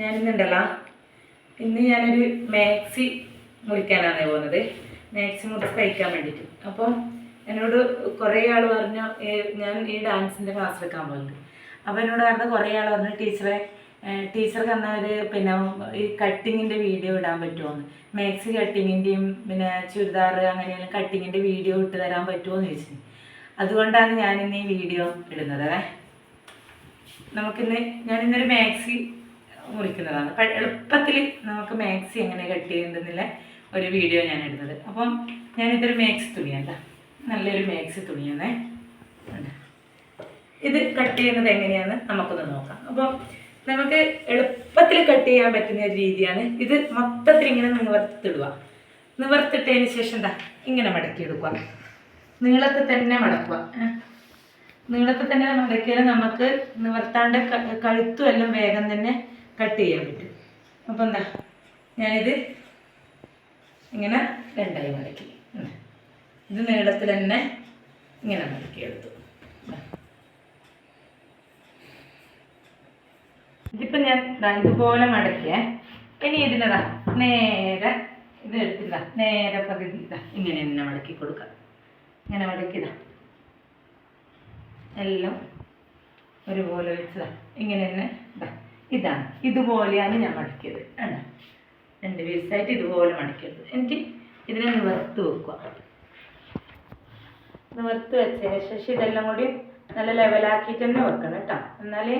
ഞാനിന്നുണ്ടല്ലോ. ഇന്ന് ഞാനൊരു മാക്സി മുറിക്കാനാണ് പോകുന്നത്. മാക്സി മുറിച്ച് തയ്ക്കാൻ വേണ്ടിയിട്ട്. അപ്പോൾ എന്നോട് കുറേ ആൾ പറഞ്ഞു ഞാൻ ഈ ഡാൻസിന്റെ ക്ലാസ് എടുക്കാൻ പോകുന്നുണ്ട്. അപ്പോൾ എന്നോട് പറഞ്ഞ കുറേ ആൾ പറഞ്ഞു ടീച്ചറെ ടീച്ചർ ഒരു പിന്നെ ഈ കട്ടിങ്ങിന്റെ വീഡിയോ ഇടാൻ പറ്റുമോന്ന്. മാക്സി കട്ടിങ്ങിന്റെയും പിന്നെ ചുരിദാർ അങ്ങനെയുള്ള കട്ടിങ്ങിന്റെ വീഡിയോ ഇട്ട് തരാൻ പറ്റുമോ എന്ന് ചോദിച്ചു. അതുകൊണ്ടാണ് ഞാനിന്ന് ഈ വീഡിയോ ഇടുന്നത് അല്ലേ നമുക്കിന്ന് ഞാനിന്നൊരു മാക്സി മുറിക്കുന്നതാണ്. എളുപ്പത്തിൽ നമുക്ക് മാക്സി എങ്ങനെ കട്ട് ചെയ്യുന്നതെന്നുള്ള ഒരു വീഡിയോ ഞാൻ എടുത്തത് അപ്പം ഞാനിതൊരു മാക്സി തുണിയല്ല നല്ലൊരു മാക്സി തുണിയാണ്. ഇത് കട്ട് ചെയ്യുന്നത് എങ്ങനെയാണെന്ന് നമുക്കൊന്ന് നോക്കാം. അപ്പോൾ നമുക്ക് എളുപ്പത്തിൽ കട്ട് ചെയ്യാൻ പറ്റുന്ന ഒരു രീതിയാണ്. ഇത് മൊത്തത്തിൽ ഇങ്ങനെ നിവർത്തിടുക. നിവർത്തിട്ടതിന് ശേഷം എന്താ ഇങ്ങനെ മടക്കിയെടുക്കുക നീളത്തിൽ തന്നെ മടക്കുക. നീളത്തിൽ തന്നെ മടക്കിയാൽ നമുക്ക് നിവർത്താണ്ട് കഴുത്തും എല്ലാം വേഗം തന്നെ കട്ട് ചെയ്യാൻ പറ്റും. അപ്പോൾ എന്താ ഞാനിത് ഇങ്ങനെ രണ്ടായി മടക്കി. ഇത് നീളത്തിൽ തന്നെ ഇങ്ങനെ മടക്കിയെടുത്തു എടുത്തു. ഇതിപ്പോൾ ഞാൻ ഇതുപോലെ മടക്കിയേ. ഇനി ഇതിനതാ നേരെ ഇത് എടുത്തില്ല നേരെ പകുതി ഇതാ ഇങ്ങനെ തന്നെ മടക്കി കൊടുക്കാം. ഇങ്ങനെ മടക്കിതാ എല്ലാം ഒരുപോലെ വെച്ചതാ. ഇങ്ങനെ തന്നെ ഇതാ ഇതാണ്. ഇതുപോലെയാണ് ഞാൻ മടക്കിയത്. കണ്ടോ രണ്ട് പീസായിട്ട് ഇതുപോലെ മടക്കിയത് എനിക്ക് ഇതിനെ നിവർത്ത് വെക്കുക. നിവർത്ത് വെച്ചതിന് ശേഷം ഇതെല്ലാം കൂടി നല്ല ലെവലാക്കിയിട്ട് തന്നെ വെക്കണം കേട്ടോ. എന്നാലേ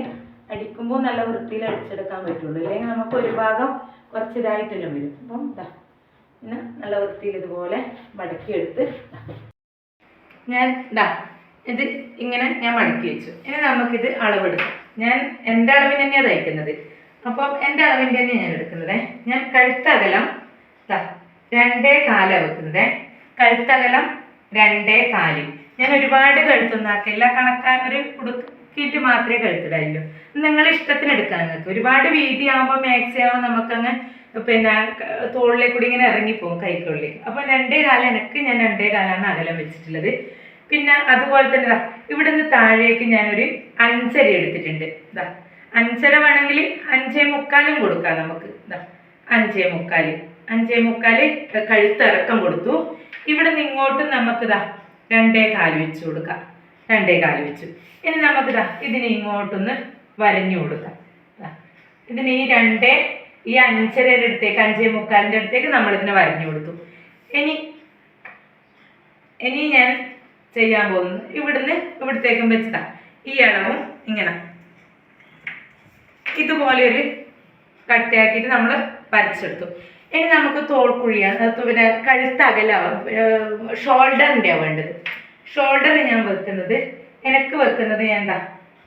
അടിക്കുമ്പോൾ നല്ല വൃത്തിയിൽ അടിച്ചെടുക്കാൻ പറ്റുള്ളൂ. അല്ലെങ്കിൽ നമുക്ക് ഒരു ഭാഗം കുറച്ച് വരും. അപ്പം പിന്നെ നല്ല വൃത്തിയിൽ ഇതുപോലെ മടക്കിയെടുത്ത്. ഞാൻ ഇതാ ഇത് ഇങ്ങനെ ഞാൻ മടക്കി വെച്ചു. ഇനി നമുക്കിത് അളവെടുക്കാം. ഞാൻ എന്റെ അളവിന് തന്നെയാണ് തയ്ക്കുന്നത്. അപ്പം എന്റെ അളവിന്റെ തന്നെ ഞാൻ എടുക്കുന്നത്. ഞാൻ കഴുത്തകലം രണ്ടേ കാലാണ് വെക്കുന്നത്. കഴുത്തകലം രണ്ടേ കാൽ ഞാൻ ഒരുപാട് കഴുത്തൊന്നും ആക്കില്ല കണക്കാൻ ഒരു കുടുക്കിയിട്ട് മാത്രമേ കഴുത്തിടായുള്ളൂ നിങ്ങൾ ഇഷ്ടത്തിന് എടുക്കാൻ നിങ്ങൾക്ക്. ഒരുപാട് വീതി ആകുമ്പോൾ മാക്സി ആകുമ്പോൾ നമുക്കങ്ങ് പിന്നെ തോളിലേക്കൂടി തോളിലേക്ക് കൂടി ഇങ്ങനെ ഇറങ്ങിപ്പോകും കൈക്കുള്ളിൽ അപ്പം രണ്ടേ കാലം എനിക്ക് ഞാൻ രണ്ടേ കാലാണ് അകലം വെച്ചിട്ടുള്ളത്. പിന്നെ അതുപോലെ തന്നെ ദാ ഇവിടുന്ന് താഴേക്ക് ഞാനൊരു അഞ്ചര എടുത്തിട്ടുണ്ട്. ഇതാ അഞ്ചര വേണമെങ്കിൽ അഞ്ചേ മുക്കാലും കൊടുക്കാം നമുക്ക്. ഇതാ അഞ്ചേ മുക്കാൽ. അഞ്ചേ മുക്കാൽ കഴുത്തിറക്കം കൊടുത്തു. ഇവിടുന്ന് ഇങ്ങോട്ടും നമുക്കിതാ രണ്ടേ കാൽ വെച്ച് കൊടുക്കാം. രണ്ടേ കാൽ വെച്ചു. ഇനി നമുക്കിതാ ഇതിന് ഇങ്ങോട്ടൊന്ന് വരഞ്ഞു കൊടുക്കാം. ഇതിന് ഈ രണ്ടേ ഈ അഞ്ചരയുടെ അടുത്തേക്ക് അഞ്ചേ മുക്കാലിന്റെ അടുത്തേക്ക് നമ്മളിതിനെ വരഞ്ഞു കൊടുത്തു. ഇനി ഇനി ഞാൻ ചെയ്യാൻ പോകുന്നത്. ഇവിടുന്ന് ഇവിടത്തേക്കും വെച്ചതാ. ഈ അളവും ഇങ്ങനെ. ഇതുപോലെ ഒരു കട്ടയാക്കിയിട്ട് നമ്മൾ വരച്ചെടുത്തു. ഇനി നമുക്ക് തോൾക്കുഴിയാണ് പിന്നെ പിന്നെ കഴുത്തകലാവും. ഷോൾഡറിന്റെയാണ് വേണ്ടത്. ഷോൾഡർ ഞാൻ വെക്കുന്നത് എനിക്ക് വെക്കുന്നത് ഞാൻ എന്താ?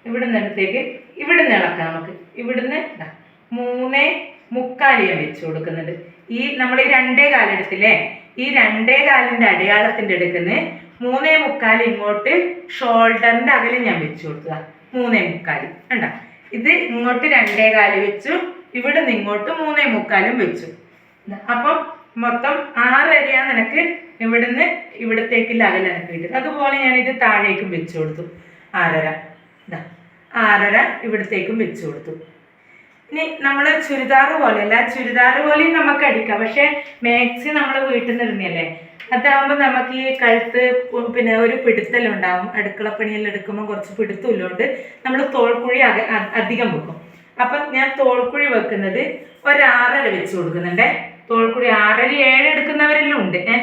ഇവിടുന്ന് അടുത്തേക്ക് ഇവിടുന്ന് ഇളക്കാം നമുക്ക്. ഇവിടുന്ന് എന്താ? മൂന്നേ മുക്കാൽ ഞാൻ വെച്ച് കൊടുക്കുന്നുണ്ട്. ഈ നമ്മൾ ഈ രണ്ടേ കാലെടുത്തില്ലേ? ഈ രണ്ടേ കാലിന്റെ അടയാളത്തിന്റെ എടുക്കുന്ന മൂന്നേ മുക്കാൽ ഇങ്ങോട്ട് ഷോൾഡറിന്റെ അകലെ ഞാൻ വെച്ച് കൊടുക്കുക മൂന്നേ മുക്കാൽ. കണ്ട? ഇത് ഇങ്ങോട്ട് രണ്ടേ കാൽ വെച്ചു ഇവിടെ നിന്ന് ഇങ്ങോട്ട് മൂന്നേ മുക്കാലും വെച്ചു. അപ്പം മൊത്തം ആറരയാണ് നിനക്ക് ഇവിടുന്ന് ഇവിടത്തേക്കുള്ള അകലെ എനിക്ക് കിട്ടുന്നത് അതുപോലെ ഞാൻ ഇത് താഴേക്കും വെച്ചു കൊടുത്തു. ആറര. ആറര ഇവിടത്തേക്കും വെച്ചു കൊടുത്തു. ഇനി നമ്മൾ ചുരിദാർ പോലെയല്ല ചുരിദാർ പോലെയും നമുക്ക് അടിക്കാം. പക്ഷേ മാക്സി നമ്മൾ വീട്ടിൽ നിന്ന് ഇടുന്നതല്ലേ അതാകുമ്പോൾ നമുക്ക് ഈ കഴുത്ത് പിന്നെ ഒരു പിടുത്തലുണ്ടാവും അടുക്കളപ്പണിയെല്ലാം എടുക്കുമ്പോൾ കുറച്ച് പിടുത്തമില്ലോണ്ട് നമ്മൾ തോൾക്കുഴി അധികം വെക്കും. അപ്പം ഞാൻ തോൾക്കുഴി വെക്കുന്നത് ഒരാറര വെച്ച് കൊടുക്കുന്നുണ്ട്. തോൾക്കുഴി ആറര ഏഴ് എടുക്കുന്നവരെല്ലാം ഉണ്ട്. ഏ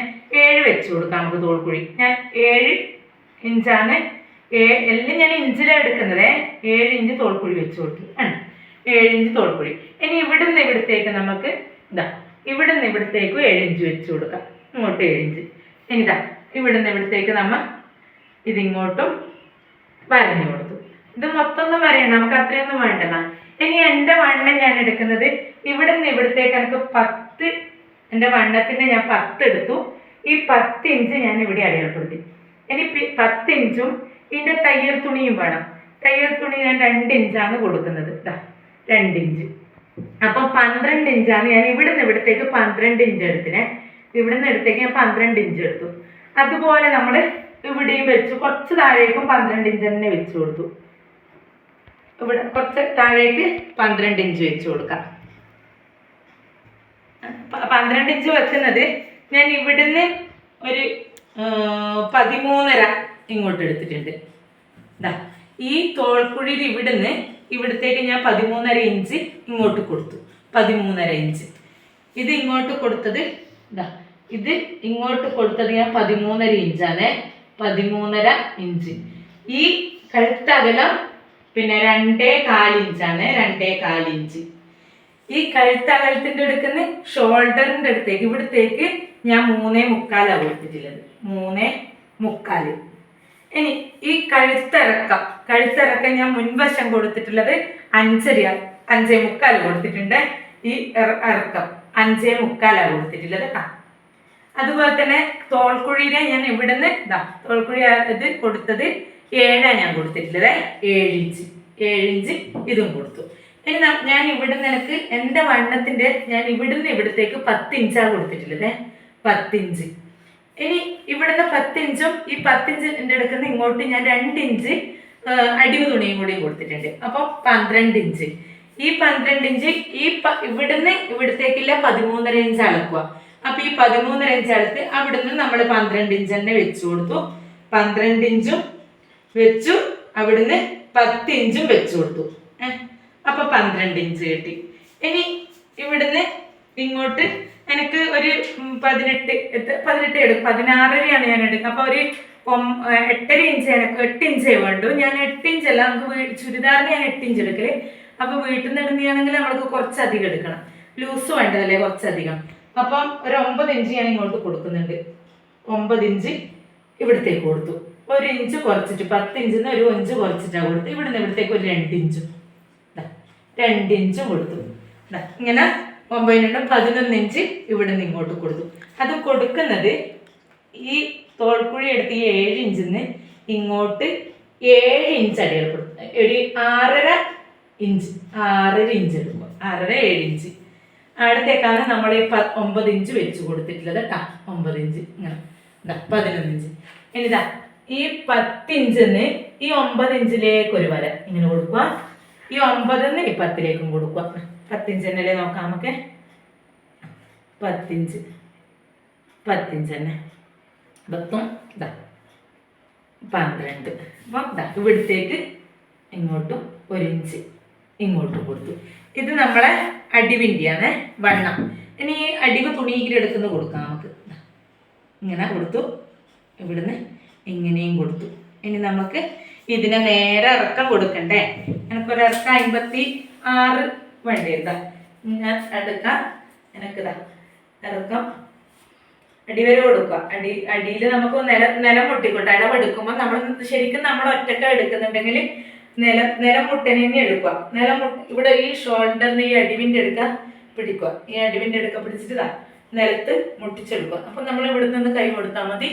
ഏഴ് വെച്ച് കൊടുക്കാം നമുക്ക് തോൾക്കുഴി. ഞാൻ ഏഴ് ഇഞ്ചാണ്. എല്ലാം ഞാൻ ഇഞ്ചിലാണ് എടുക്കുന്നത്. ഏഴ് ഇഞ്ച് തോൾക്കുഴി വെച്ച് കൊടുത്തു. ആണ്. ഏഴ് ഇഞ്ച് തോൾക്കുഴി. ഇനി ഇവിടുന്ന് ഇവിടത്തേക്ക് നമുക്ക് ഇതാ ഇവിടുന്ന് ഇവിടത്തേക്കും ഏഴ് ഇഞ്ച് വെച്ച് കൊടുക്കാം. ഇങ്ങോട്ട് ഏഴ് ഇഞ്ച് ഇനി ഇതാ ഇവിടുന്ന് ഇവിടത്തേക്ക് നമ്മൾ ഇതിങ്ങോട്ടും വരഞ്ഞു കൊടുത്തു. ഇത് മൊത്തം ഒന്നും വരയണം നമുക്ക് അത്രയൊന്നും വേണ്ടല്ല. ഇനി എന്റെ വണ്ണം ഞാൻ എടുക്കുന്നത് ഇവിടുന്ന് ഇവിടത്തേക്ക് എനിക്ക് പത്ത് എന്റെ വണ്ണത്തിന്റെ ഞാൻ പത്ത് എടുത്തു. ഈ പത്ത് ഇഞ്ച് ഞാൻ ഇവിടെ അടയാളപ്പെടുത്തി. ഇനി പത്ത് ഇഞ്ചും ഇതിന്റെ തയ്യൽ തുണിയും വേണം. തയ്യൽ തുണി ഞാൻ രണ്ട് ഇഞ്ചാണ് കൊടുക്കുന്നത്. രണ്ട് ഇഞ്ച്. അപ്പം പന്ത്രണ്ട് ഇഞ്ചാണ് ഞാൻ ഇവിടുന്ന് ഇവിടത്തേക്ക് പന്ത്രണ്ട് ഇഞ്ച് എടുത്തിനെ. ഇവിടുന്ന് എടുത്തേക്ക് ഞാൻ പന്ത്രണ്ട് ഇഞ്ച് എടുത്തു. അതുപോലെ നമ്മൾ ഇവിടെയും വെച്ചു. കുറച്ച് താഴേക്കും പന്ത്രണ്ട് ഇഞ്ച് തന്നെ വെച്ചു കൊടുത്തു. ഇവിടെ കുറച്ച് താഴേക്ക് പന്ത്രണ്ട് ഇഞ്ച് വെച്ച് കൊടുക്കാം. പന്ത്രണ്ട് ഇഞ്ച് വെക്കുന്നത് ഞാൻ ഇവിടുന്ന് ഒരു പതിമൂന്നര ഇങ്ങോട്ട് എടുത്തിട്ടുണ്ട്. ഇതാ ഈ തോൾക്കുഴിയിൽ ഇവിടുന്ന് ഇവിടത്തേക്ക് ഞാൻ പതിമൂന്നര ഇഞ്ച് ഇങ്ങോട്ട് കൊടുത്തു. പതിമൂന്നര ഇഞ്ച് ഇത് ഇങ്ങോട്ട് കൊടുത്തത് ഇതാ ഇത് ഇങ്ങോട്ട് കൊടുത്തത് ഞാൻ പതിമൂന്നര ഇഞ്ചാണ്. പതിമൂന്നര ഇഞ്ച്. ഈ കഴുത്തകലം പിന്നെ രണ്ടേ കാലിഞ്ചാണ് രണ്ടേ കാലിഞ്ച് ഈ കഴുത്തകലത്തിന്റെ എടുക്കുന്ന ഷോൾഡറിന്റെ അടുത്തേക്ക് ഇവിടത്തേക്ക് ഞാൻ മൂന്നേ മുക്കാലാണ് കൊടുത്തിട്ടുള്ളത്. മൂന്നേ മുക്കാൽ ഇനി ഈ കഴുത്തിറക്കം കഴുത്തിറക്കം ഞാൻ മുൻവശം കൊടുത്തിട്ടുള്ളത് അഞ്ചര അഞ്ചേ മുക്കാൽ കൊടുത്തിട്ടുണ്ട്. ഈ ഇറ- ഇറക്കം അഞ്ചേ മുക്കാലാണ് കൊടുത്തിട്ടുള്ളത്. അതുപോലെ തന്നെ തോൾക്കുഴിയിലെ ഞാൻ ഇവിടുന്ന് ഇതാ തോൾക്കുഴി ഇത് കൊടുത്തത് ഏഴാണ് ഞാൻ കൊടുത്തിട്ടുള്ളത്. ഏഴിഞ്ച് ഏഴിഞ്ച് ഇതും കൊടുത്തു. ഇനി ഞാൻ ഇവിടുന്ന് എനിക്ക് എന്റെ വണ്ണത്തിന്റെ ഞാൻ ഇവിടുന്ന് ഇവിടത്തേക്ക് പത്തിഞ്ചാണ് കൊടുത്തിട്ടുള്ളത്. പത്തിഞ്ച് ഇനി ഇവിടുന്ന് പത്തിഞ്ചും ഈ പത്തിഞ്ചിന്റെ എടുക്കുന്ന ഇങ്ങോട്ട് ഞാൻ രണ്ടിഞ്ച് അടിവ് തുണിയും കൂടി കൊടുത്തിട്ടുണ്ട്. അപ്പോൾ പന്ത്രണ്ട് ഇഞ്ച്. ഈ പന്ത്രണ്ട് ഇഞ്ച് ഈ ഇവിടുന്ന് ഇവിടത്തേക്കില്ല പതിമൂന്നര ഇഞ്ച് അളക്കുക. അപ്പൊ ഈ പതിമൂന്നര ഇഞ്ച് അടുത്ത് അവിടുന്ന് നമ്മൾ പന്ത്രണ്ട് ഇഞ്ച് തന്നെ വെച്ചു കൊടുത്തു. പന്ത്രണ്ട് ഇഞ്ചും വെച്ചു അവിടുന്ന് പത്ത് ഇഞ്ചും വെച്ചു കൊടുത്തു. ഏഹ് അപ്പൊ പന്ത്രണ്ട് ഇഞ്ച് കിട്ടി. ഇനി ഇവിടുന്ന് ഇങ്ങോട്ട് എനിക്ക് ഒരു പതിനെട്ട് പതിനെട്ട് എടുക്കും പതിനാറരയാണ് ഞാൻ എടുക്കുക അപ്പൊ ഒരു എട്ടര ഇഞ്ച് എനിക്ക് എട്ട് ഇഞ്ചേ വേണ്ടു. ഞാൻ എട്ട് ഇഞ്ച് അല്ല നമുക്ക് ചുരിദാറിന് ഞാൻ എട്ട് ഇഞ്ച് എടുക്കൽ. അപ്പൊ വീട്ടിൽ നിന്ന് ഇടുന്നതാണെങ്കിൽ നമ്മൾക്ക് കുറച്ചധികം എടുക്കണം. ലൂസ് വേണ്ടതല്ലേ കുറച്ചധികം? അപ്പം ഒരു ഒമ്പത് ഇഞ്ച് ഞാൻ ഇങ്ങോട്ട് കൊടുക്കുന്നുണ്ട്. ഒമ്പത് ഇഞ്ച് ഇവിടത്തേക്ക് കൊടുത്തു. ഒരു ഇഞ്ച് കുറച്ചിട്ട് പത്ത് ഇഞ്ചിൽ നിന്ന് ഒരു ഇഞ്ച് കുറച്ചിട്ടാണ് കൊടുത്തു ഇവിടുന്ന് ഇവിടത്തേക്ക് ഒരു രണ്ട് ഇഞ്ചും. രണ്ട് ഇഞ്ചും കൊടുത്തു. ഇങ്ങനെ ഒമ്പതിനുണ്ട് പതിനൊന്ന് ഇഞ്ച് ഇവിടുന്ന് ഇങ്ങോട്ട് കൊടുത്തു. അത് കൊടുക്കുന്നത് ഈ തോൾക്കുഴി എടുത്ത് ഈ ഏഴ് ഇഞ്ചിൽ നിന്ന് ഇങ്ങോട്ട് ഏഴ് ഇഞ്ച് അടികൾ കൊടുത്തു ഒരു ആറര ഇഞ്ച് ആറര ഇഞ്ച് എടുക്കും ആറര ഏഴ് ഇഞ്ച്. അടുത്തേക്കാണ് നമ്മൾ ഈ പ ഒമ്പത് ഇഞ്ച് വെച്ച് കൊടുത്തിട്ടുള്ളത് കേട്ടോ ഒമ്പത് ഇഞ്ച്. ഇങ്ങനെ. ഇതാ പതിനൊന്ന് ഇഞ്ച്. ഇനി ഇതാ ഈ പത്തിഞ്ചിന്ന് ഈ ഒമ്പത് ഇഞ്ചിലേക്ക് ഒരു വര ഇങ്ങനെ കൊടുക്കുക. ഈ ഒമ്പതിന്ന് ഈ പത്തിലേക്കും കൊടുക്കുക. പത്തിഞ്ച് തന്നെയല്ലേ നോക്കാം നമുക്ക്. പത്തിഞ്ച്. പത്തിഞ്ച് തന്നെ. പത്തും ഇതാ പന്ത്രണ്ട്. അപ്പം ഇതാ ഇവിടത്തേക്ക് ഇങ്ങോട്ടും ഒരു ഇഞ്ച് ഇങ്ങോട്ടും കൊടുത്തു. ഇത് നമ്മളെ അടിവിന്റെയാണ് വണ്ണം. ഇനി അടിവ് തുണി ഇങ്ങനെ എടുക്കുന്ന കൊടുക്കാം നമുക്ക്. ഇങ്ങനെ കൊടുത്തു. ഇവിടുന്ന് ഇങ്ങനെയും കൊടുത്തു. ഇനി നമുക്ക് ഇതിനെ നേരെ ഇറക്കം കൊടുക്കണ്ടേ? എനിക്കൊരു ഇറക്കം അമ്പത്തി ആറ് വേണ്ടി ഇതാ ഞാൻ എടുക്കാം എനിക്കിതാ ഇറക്കം. അടിവരെ കൊടുക്കുക. അടി അടിയിൽ നമുക്ക് നില നിലം പൊട്ടിക്കോട്ടെ. ഇടവെടുക്കുമ്പോൾ നമ്മൾ ശരിക്കും നമ്മൾ ഒറ്റക്ക എടുക്കുന്നുണ്ടെങ്കിൽ നില നിലമുട്ടനെ എടുക്കുക. നിലമുട്ട ഇവിടെ ഈ ഷോൾഡറിന് ഈ അടിവിന്റെ എടുക്ക പിടിക്കുക. ഈ അടിവിന്റെ എടുക്ക പിടിച്ചിട്ട് നിലത്ത് മുട്ടിച്ചെടുക്കുക. അപ്പം നമ്മൾ ഇവിടെ നിന്ന് കൈ കൊടുത്താൽ മതി.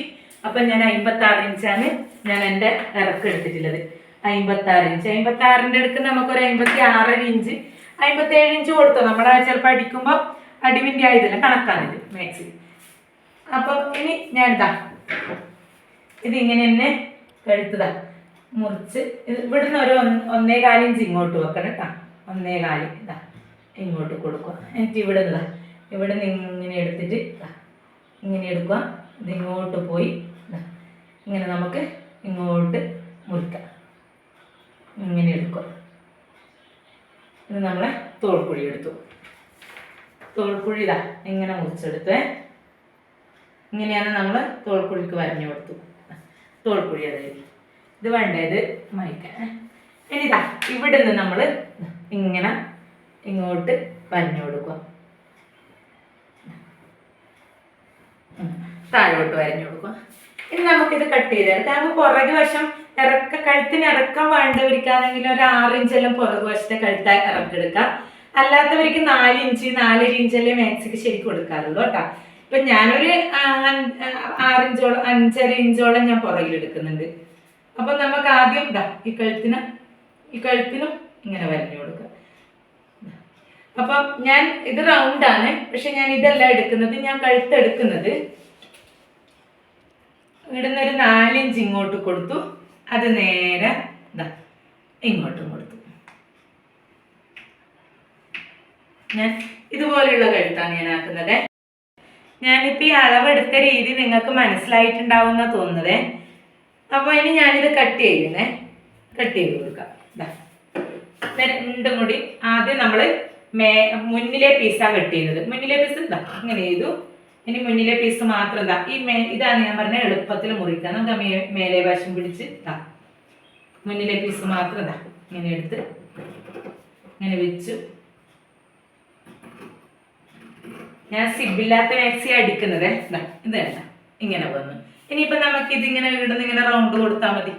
അപ്പം ഞാൻ അമ്പത്തി ആറ് ഇഞ്ചാണ് ഞാൻ എന്റെ ഇറക്കം എടുത്തിട്ടുള്ളത്. അമ്പത്തി ആറ് ഇഞ്ച് അമ്പത്തി അടുക്ക് നമുക്കൊരു അമ്പത്തി ആറര ഇഞ്ച് അമ്പത്തി ഏഴ് ഇഞ്ച് കൊടുത്തോ? നമ്മുടെ ചിലപ്പോൾ അടിക്കുമ്പോൾ അടിവിന്റെ ആയതില്ല കണക്കാണിത് മാക്സി അപ്പം ഇനി ഞാൻ ഇതാ ഇത് ഇങ്ങനെ തന്നെ കഴുത്തതാ മുറിച്ച്. ഇവിടുന്ന് ഒരു ഒന്ന് കാലിഞ്ച് ഇങ്ങോട്ട് വെക്കണം കേട്ടോ. ഒന്നേ കാലി. ഇതാ ഇങ്ങോട്ട് കൊടുക്കുക. എന്നിട്ട് ഇവിടെ നിന്ന് ഇവിടെ നിന്ന് ഇങ്ങനെ എടുത്തിട്ട് ഇങ്ങനെ എടുക്കുക. ഇത് ഇങ്ങോട്ട് പോയി ഇങ്ങനെ നമുക്ക് ഇങ്ങോട്ട് മുറിക്കാം. ഇങ്ങനെ എടുക്കുക. ഇത് നമ്മളെ തോൾക്കുഴി എടുത്തു. തോൾക്കുഴി ഇതാ ഇങ്ങനെ മുറിച്ചെടുത്തേ. ഇങ്ങനെയാണ് നമ്മൾ തോൾക്കുഴിക്ക് വരഞ്ഞു കൊടുത്തു. തോൾക്കുഴി അതായത് ഇത് വേണ്ടത് മായ്ക്കാൻ ഇനി ഇതാ ഇവിടെ നിന്ന് നമ്മൾ ഇങ്ങനെ ഇങ്ങോട്ട് വരഞ്ഞു കൊടുക്കുക. താഴോട്ട് വരഞ്ഞു കൊടുക്കുക. ഇനി നമുക്കിത് കട്ട് ചെയ്ത് തരാം. നമുക്ക് പുറകു വശം ഇറക്ക കഴുത്തിന് ഇറക്കം വേണ്ടവർക്കാണെങ്കിൽ ഒരു ആറ് ഇഞ്ചെല്ലാം പുറകു വശത്തെ കഴുത്ത ഇറക്കെടുക്കാം അല്ലാത്തവർക്ക് നാല് ഇഞ്ച് നാലര ഇഞ്ചല്ലേ മാക്സിക്ക് ശരിക്കും കൊടുക്കാറുള്ളൂ കേട്ടോ. ഇപ്പൊ ഞാനൊരു ആറിഞ്ചോളം അഞ്ചര ഇഞ്ചോളം ഞാൻ പുറകിൽ എടുക്കുന്നുണ്ട്. അപ്പൊ നമുക്ക് ആദ്യം ഇതാ ഈ കഴുത്തിന് ഈ കഴുത്തിനും ഇങ്ങനെ വരഞ്ഞു കൊടുക്കുക. അപ്പൊ ഞാൻ ഇത് റൗണ്ട് ആണ് പക്ഷെ ഞാൻ ഇതല്ല എടുക്കുന്നത് ഞാൻ കഴുത്ത് എടുക്കുന്നത്. ഇവിടുന്ന് ഒരു നാലിഞ്ച് ഇങ്ങോട്ട് കൊടുത്തു. അത് നേരെ ഇങ്ങോട്ടും കൊടുത്തു. ഞാൻ ഇതുപോലെയുള്ള കഴുത്താണ് ഞാൻ ആക്കുന്നത്. ഞാനിപ്പോൾ ഈ അളവെടുത്ത രീതി നിങ്ങൾക്ക് മനസ്സിലായിട്ടുണ്ടാവുന്ന തോന്നുന്നത്. അപ്പോൾ ഇനി ഞാനിത് കട്ട് ചെയ്യുന്നേ കട്ട് ചെയ്ത് കൊടുക്കാം. രണ്ടും കൂടി ആദ്യം നമ്മൾ മേ മുന്നിലെ പീസാണ് കട്ട് ചെയ്യുന്നത്. മുന്നിലെ പീസ് ഇതാ അങ്ങനെ ചെയ്തു. ഇനി മുന്നിലെ പീസ് മാത്രം ഇതാ ഈ മേ ഇതാണ് ഞാൻ പറഞ്ഞ എളുപ്പത്തിൽ മുറിക്കാം നമുക്ക് മേ മേലെ വശം പിടിച്ച് ഇതാ മുന്നിലെ പീസ് മാത്രം ഇതാ ഇങ്ങനെ എടുത്ത് ഇങ്ങനെ വെച്ചു. ഞാൻ സിബില്ലാത്ത മാക്സി അടിക്കുന്നത്. ഇതാ ഇത് ഇങ്ങനെ വന്നു. ഇനിയിപ്പോൾ നമുക്ക് ഇതിങ്ങനെ ഇടുന്ന ഇങ്ങനെ റൗണ്ട് കൊടുത്താൽ മതി.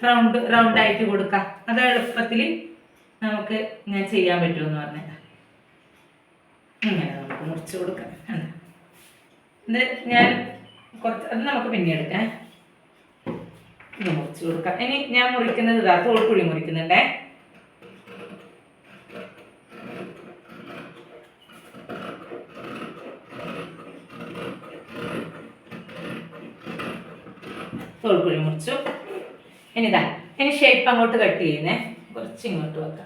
റൗണ്ട് റൗണ്ട് ആയിട്ട് കൊടുക്കാം. അത് എളുപ്പത്തിൽ നമുക്ക് ഞാൻ ചെയ്യാൻ പറ്റുമെന്ന് പറഞ്ഞാൽ ഇങ്ങനെ നമുക്ക് മുറിച്ച് കൊടുക്കാം? ഇത് ഞാൻ കുറച്ച് അത് നമുക്ക് പിന്നെ എടുക്കാം. ഇത് മുറിച്ച് കൊടുക്കാം. ഇനി ഞാൻ മുറിക്കുന്നത് ഇതാ തോൽക്കുഴി മുറിക്കുന്നുണ്ടേ. തോൾക്കുഴി മുറിച്ചു. ഇനി ഇതാ ഇനി ഷേപ്പ് അങ്ങോട്ട് കട്ട് ചെയ്യുന്നേ. കുറച്ച് ഇങ്ങോട്ട് വെക്കാം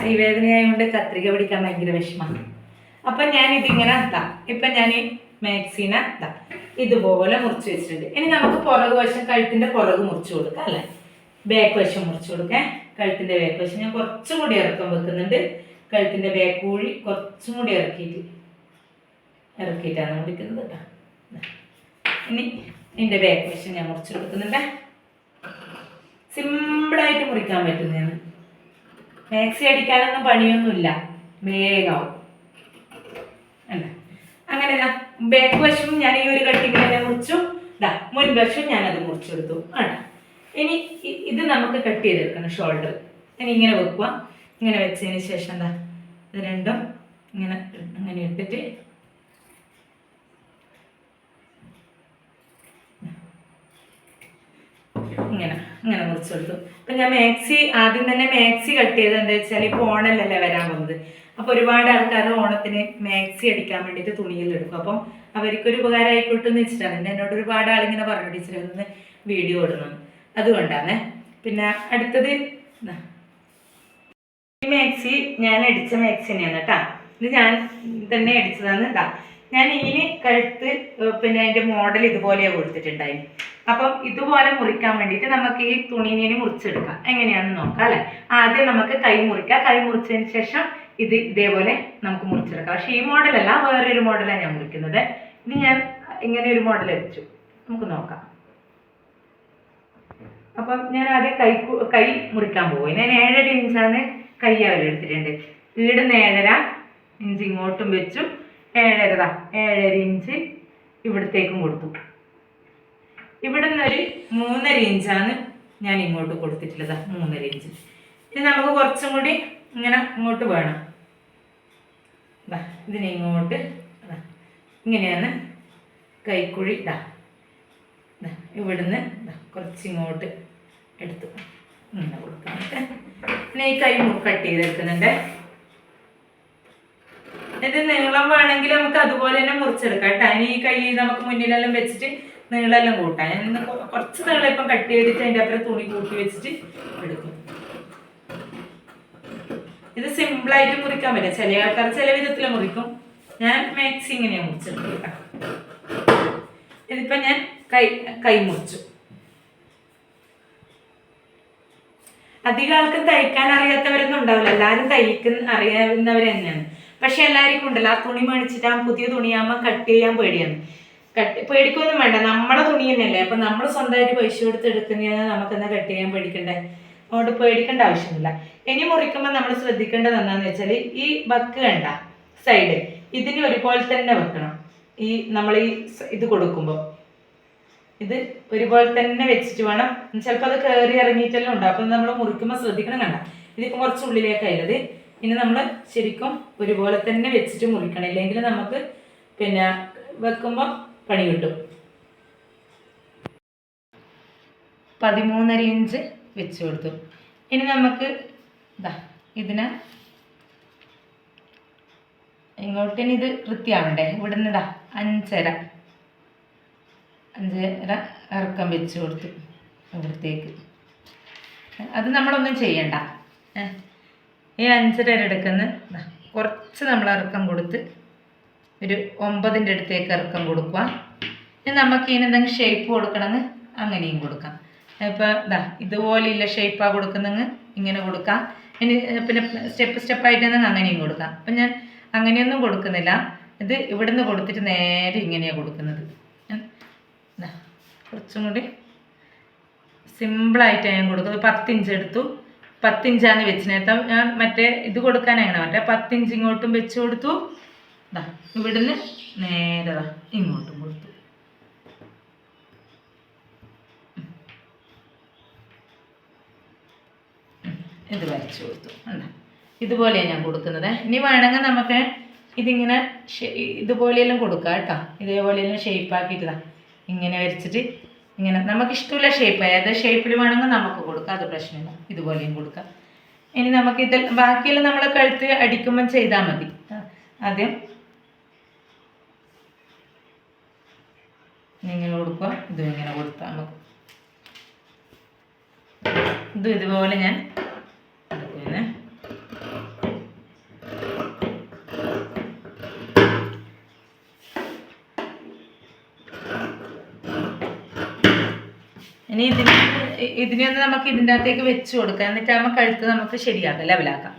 കൈവേദനയായതുകൊണ്ട് കത്രിക പിടിക്കാൻ ഭയങ്കര വിഷമമാണ് അപ്പം ഞാൻ ഇതിങ്ങനെ ഇതാ ഇപ്പം ഞാൻ മാക്സിനെ ഇതാ ഇതുപോലെ മുറിച്ച് വെച്ചിട്ടുണ്ട്. ഇനി നമുക്ക് പുറക് വശം കഴുത്തിന്റെ പുറക് മുറിച്ച് കൊടുക്കാം അല്ലേ? ബാക്ക് വശം മുറിച്ച് കൊടുക്കാം. കഴുത്തിന്റെ ബാക്ക് വശം ഞാൻ കുറച്ചും കൂടി ഇറക്കം വെക്കുന്നുണ്ട്. കഴുത്തിന്റെ ബാക്ക് കൂടി കുറച്ചും കൂടി ഇറക്കിയിട്ട് ഇറക്കിയിട്ടാണ് മുടിക്കുന്നത് കേട്ടോ. ഇനി എന്റെ ബാക്ക് വശം ഞാൻ മുറിച്ച് കൊടുക്കുന്നുണ്ട്. സിമ്പിളായിട്ട് മുറിക്കാൻ പറ്റുന്നതാണ്. മാക്സി അടിക്കാനൊന്നും പണിയൊന്നുമില്ല. വേഗമാവും അല്ല? അങ്ങനെ ദാ ബാക്ക് വശവും ഞാൻ ഈ ഒരു കട്ടിങ് തന്നെ മുറിച്ചു. ഞാൻ മുൻവശം ഞാനത് മുറിച്ചെടുത്തു. ആണ്? ഇനി ഇത് നമുക്ക് കട്ട് ചെയ്തെടുക്കണം ഷോൾഡർ ഇനി ഇങ്ങനെ വെക്കുക. ഇങ്ങനെ വെച്ചതിന് ശേഷം എന്താ ഇത് രണ്ടും ഇങ്ങനെ അങ്ങനെ ഇട്ടിട്ട് ഇങ്ങനെ ഇങ്ങനെ മുറിച്ചെടുത്തു. അപ്പം ഞാൻ മാക്സി ആദ്യം തന്നെ മാക്സി കട്ട് ചെയ്തത് എന്താ വെച്ചാൽ ഇപ്പോൾ ഓണമല്ലല്ലേ വരാൻ പോകുന്നത്. അപ്പോൾ ഒരുപാട് ആൾക്കാർ ഓണത്തിന് മാക്സി അടിക്കാൻ വേണ്ടിയിട്ട് തുണിയിൽ എടുക്കും. അപ്പം അവർക്കൊരു ഉപകാരം ആയിക്കോട്ടെ എന്ന് വെച്ചിട്ടാണ്. പിന്നെ എന്നോട് ഒരുപാട് ആളിങ്ങനെ പറഞ്ഞു ടീച്ചർ ഒന്ന് വീഡിയോ ഇടണം. അതുകൊണ്ടാണ്. പിന്നെ അടുത്തത്. ഈ മാക്സി ഞാൻ അടിച്ച മാക്സി തന്നെയാണ് കേട്ടോ. ഇത് ഞാൻ തന്നെ അടിച്ചതാണ് കേട്ടോ. ഞാൻ ഇതിന് കഴുത്ത് പിന്നെ അതിന്റെ മോഡൽ ഇതുപോലെയാണ് കൊടുത്തിട്ടുണ്ടായി. അപ്പം ഇതുപോലെ മുറിക്കാൻ വേണ്ടിയിട്ട് നമുക്ക് ഈ തുണിനെ മുറിച്ചെടുക്കാം. എങ്ങനെയാണെന്ന് നോക്കാം അല്ലേ? ആദ്യം നമുക്ക് കൈ മുറിക്കാം. കൈ മുറിച്ചതിന് ശേഷം ഇത് ഇതേപോലെ നമുക്ക് മുറിച്ചെടുക്കാം. പക്ഷേ ഈ മോഡലല്ല വേറൊരു മോഡലാണ് ഞാൻ മുറിക്കുന്നത്. ഇനി ഞാൻ ഇങ്ങനെ ഒരു മോഡൽ അടിച്ചു നമുക്ക് നോക്കാം. അപ്പം ഞാൻ ആദ്യം കൈ കൈ മുറിക്കാൻ പോകും. ഞാൻ ഏഴര ഇഞ്ചാണ് കൈ അവർ എടുത്തിട്ടുണ്ട്. ഇവിടുന്ന് ഏഴര ഇഞ്ച് ഇങ്ങോട്ടും വെച്ചു. ഏഴര ദാ ഏഴര ഇഞ്ച് ഇവിടത്തേക്കും കൊടുത്തു. ഇവിടുന്ന് ഒരു മൂന്നര ഇഞ്ചാണ് ഞാൻ ഇങ്ങോട്ട് കൊടുത്തിട്ടുള്ളത് മൂന്നര ഇഞ്ച് ഇനി നമുക്ക് കുറച്ചും കൂടി ഇങ്ങനെ ഇങ്ങോട്ട് വേണം. ദാ ഇതിനെ ഇങ്ങോട്ട് ഇങ്ങനെയാണ് കൈക്കുഴി ഇതാ ഇവിടുന്ന് ദാ കുറച്ച് ഇങ്ങോട്ട് എടുത്തു ഇങ്ങനെ കൊടുക്കാം പിന്നെ ഈ കൈ കട്ട് ചെയ്തെടുക്കുന്നുണ്ട്. ഇത് നീളം വേണമെങ്കിൽ നമുക്ക് അതുപോലെ തന്നെ മുറിച്ചെടുക്കാം കേട്ടോ. അതിന് ഈ കൈ നമുക്ക് മുന്നിലെല്ലാം വെച്ചിട്ട് നീളെല്ലാം കൂട്ടാം. ഞാൻ കുറച്ച് നീളം ഇപ്പം കട്ട് ചെയ്തിട്ട് അതിന്റെ അപ്പുറം തുണി കൂട്ടി വെച്ചിട്ട് എടുക്കും. ഇത് സിമ്പിൾ ആയിട്ട് മുറിക്കാൻ പറ്റും. ചില ആൾക്കാർ ചില വിധത്തിൽ മുറിക്കും. ഞാൻ മാക്സി ഇങ്ങനെയാണ് മുറിച്ചെടുക്കും ഇതിപ്പോൾ ഇതിപ്പോ ഞാൻ കൈ കൈ മുറിച്ചു. അധികം ആൾക്കും തയ്ക്കാൻ അറിയാത്തവരൊന്നും ഉണ്ടാവില്ല. എല്ലാവരും തയ്ക്കുന്ന അറിയാവുന്നവർ തന്നെയാണ്. പക്ഷെ എല്ലാവർക്കും ഉണ്ടല്ലോ. ആ തുണി മേടിച്ചിട്ട് ആ പുതിയ തുണിയാകുമ്പോൾ കട്ട് ചെയ്യാൻ പേടിയാണ്. കട്ട് പേടിക്കൊന്നും വേണ്ട. നമ്മളെ തുണി തന്നെയല്ലേ. അപ്പം നമ്മൾ സ്വന്തമായിട്ട് പൈസ കൊടുത്ത് എടുക്കുന്നതാണ് നമുക്കെന്നാ കട്ട് ചെയ്യാൻ പേടിക്കണ്ടേ? അതുകൊണ്ട് പേടിക്കേണ്ട ആവശ്യമില്ല ഇനി മുറിക്കുമ്പോൾ നമ്മൾ ശ്രദ്ധിക്കേണ്ടത് എന്താണെന്ന് വെച്ചാൽ ഈ ബക്ക് കണ്ട സൈഡ് ഇതിന് ഒരുപോലെ തന്നെ വെക്കണം. ഈ നമ്മൾ ഈ ഇത് കൊടുക്കുമ്പോൾ ഇത് ഒരുപോലെ തന്നെ വെച്ചിട്ട് വേണം. ചിലപ്പോൾ അത് കയറി ഇറങ്ങിയിട്ടെല്ലാം ഉണ്ടാവും അപ്പം നമ്മൾ മുറിക്കുമ്പോൾ ശ്രദ്ധിക്കണം കണ്ട. ഇതിപ്പോൾ കുറച്ച് ഉള്ളിലേക്കായത് ഇനി നമ്മൾ ശരിക്കും ഒരുപോലെ തന്നെ വെച്ചിട്ട് മുറിക്കണം. ഇല്ലെങ്കിൽ നമുക്ക് പിന്നെ വെക്കുമ്പോൾ പണി കിട്ടും. പതിമൂന്നര ഇഞ്ച് വെച്ച് കൊടുത്തു. ഇനി നമുക്ക് ഇതാ ഇതിന് ഇനി ഇത് വൃത്തിയാവണ്ടേ? ഇവിടുന്ന് ഇതാ അഞ്ചര അഞ്ചര ഇറക്കം വെച്ച് കൊടുത്തു ഇവിടത്തേക്ക്. അത് നമ്മളൊന്നും ചെയ്യണ്ട. ഈ അഞ്ചര എടുക്കുന്ന കുറച്ച് നമ്മൾ ഇറക്കം കൊടുത്ത് ഒരു ഒമ്പതിന്റെ അടുത്തേക്ക് ഇറക്കം കൊടുക്കുക ഇനി നമുക്ക് ഇതിനെന്തെങ്കിലും ഷേപ്പ് കൊടുക്കണമെന്ന് അങ്ങനെയും കൊടുക്കാം. ഇപ്പോൾ ഇതാ ഇതുപോലെയുള്ള ഷേപ്പാണ് കൊടുക്കുന്നെങ്കിൽ ഇങ്ങനെ കൊടുക്കാം. ഇനി പിന്നെ സ്റ്റെപ്പ് സ്റ്റെപ്പായിട്ടുണ്ടെങ്കിൽ അങ്ങനെയും കൊടുക്കാം. അപ്പം ഞാൻ അങ്ങനെയൊന്നും കൊടുക്കുന്നില്ല. ഇത് ഇവിടുന്ന് കൊടുത്തിട്ട് നേരെ ഇങ്ങനെയാണ് കൊടുക്കുന്നത്. കുറച്ചും കൂടി സിമ്പിളായിട്ട് ഞാൻ കൊടുക്കുന്നത്. പത്തിഞ്ച് എടുത്തു. പത്തിഞ്ചാണ് വെച്ചിനേത്ത ഞാൻ മറ്റേ ഇത് കൊടുക്കാനാണ് മറ്റേ പത്തിഞ്ച് ഇങ്ങോട്ടും വെച്ച് കൊടുത്തു. ഇവിടുന്ന് നേരെ ഇങ്ങോട്ടും കൊടുത്തു. ഇത് വരച്ചു കൊടുത്തു. ഇതുപോലെയാണ് ഞാൻ കൊടുക്കുന്നത്. ഇനി വേണമെങ്കിൽ നമുക്ക് ഇതിങ്ങനെ ഇതുപോലെയെല്ലാം കൊടുക്കാം കേട്ടോ. ഇതേപോലെയെല്ലാം ഷേപ്പാക്കിയിട്ട് ഇങ്ങനെ വരച്ചിട്ട് ഇങ്ങനെ നമുക്ക് ഇഷ്ടമുള്ള ഷേപ്പ് ഏത് ഷേപ്പിൽ വേണമെങ്കിൽ നമുക്ക് കൊടുക്കാം. അത് പ്രശ്നമില്ല. ഇതുപോലെയും കൊടുക്കാം. ഇനി നമുക്ക് ഇത് ബാക്കിയെല്ലാം നമ്മൾ കഴുത്ത് അടിക്കുമ്പം ചെയ്താൽ മതി. ആദ്യം ഇങ്ങനെ കൊടുക്കുക. ഇതും ഇങ്ങനെ കൊടുത്താൽ നമുക്ക്. ഇതും ഇതുപോലെ ഞാൻ എടുക്കുന്നെ ഇനി ഇതിന് ഇതിനെയൊന്ന് നമുക്ക് ഇതിന്റെ അകത്തേക്ക് വെച്ച് കൊടുക്കാം. എന്നിട്ട് ആകുമ്പോൾ കഴുത്ത് നമുക്ക് ശരിയാക്കാം ലെവലാക്കാം.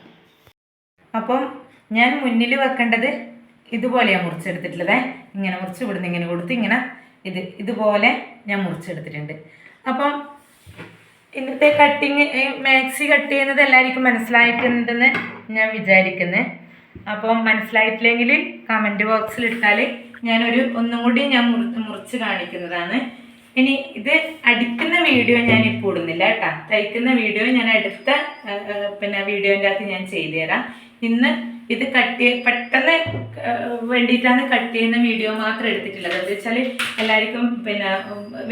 അപ്പം ഞാൻ മുന്നിൽ വെക്കേണ്ടത് ഇതുപോലെയാണ് മുറിച്ചെടുത്തിട്ടുള്ളത്. ഇങ്ങനെ മുറിച്ച് ഇവിടുന്ന് ഇങ്ങനെ കൊടുത്ത് ഇങ്ങനെ ഇത് ഇതുപോലെ ഞാൻ മുറിച്ചെടുത്തിട്ടുണ്ട്. അപ്പം ഇന്നത്തെ കട്ടിങ് മാക്സി കട്ട് ചെയ്യുന്നത് എല്ലാവർക്കും മനസ്സിലായിട്ടുണ്ടെന്ന് ഞാൻ വിചാരിക്കുന്നത് അപ്പം മനസ്സിലായിട്ടില്ലെങ്കിൽ കമന്റ് ബോക്സിൽ ഇട്ടാൽ ഞാനൊരു ഒന്നും കൂടി ഞാൻ മുറി- മുറിച്ച് കാണിക്കുന്നതാണ്. ഇനി ഇത് അടിക്കുന്ന വീഡിയോ ഞാൻ ഇപ്പോൾ ഇടുന്നില്ല കേട്ടോ. തയ്ക്കുന്ന വീഡിയോ ഞാൻ അടുത്ത പിന്നെ വീഡിയോന്റെ അകത്ത് ഞാൻ ചെയ്തു തരാം ഇന്ന് ഇത് കട്ട് പെട്ടെന്ന് വേണ്ടിയിട്ടാണ് കട്ട് ചെയ്യുന്ന വീഡിയോ മാത്രം എടുത്തിട്ടുള്ളത്. എന്താ വെച്ചാൽ എല്ലാവർക്കും പിന്നെ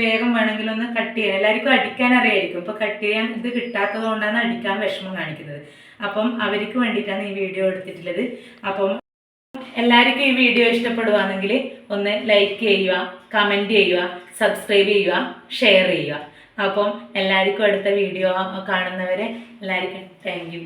വേഗം വേണമെങ്കിൽ ഒന്ന് കട്ട് ചെയ്യാൻ എല്ലാവർക്കും അടിക്കാൻ അറിയായിരിക്കും. ഇപ്പോൾ കട്ട് ചെയ്യാൻ ഇത് കിട്ടാത്തത് കൊണ്ടാണ് അടിക്കാൻ വിഷമം കാണിക്കുന്നത്. അപ്പം അവർക്ക് വേണ്ടിയിട്ടാണ് ഈ വീഡിയോ എടുത്തിട്ടുള്ളത്. അപ്പം എല്ലാവർക്കും ഈ വീഡിയോ ഇഷ്ടപ്പെടുവാണെങ്കിൽ ഒന്ന് ലൈക്ക് ചെയ്യുക കമന്റ് ചെയ്യുക സബ്സ്ക്രൈബ് ചെയ്യുക ഷെയർ ചെയ്യുക. അപ്പം എല്ലാവർക്കും അടുത്ത വീഡിയോ കാണുന്നവരെ എല്ലാവർക്കും താങ്ക്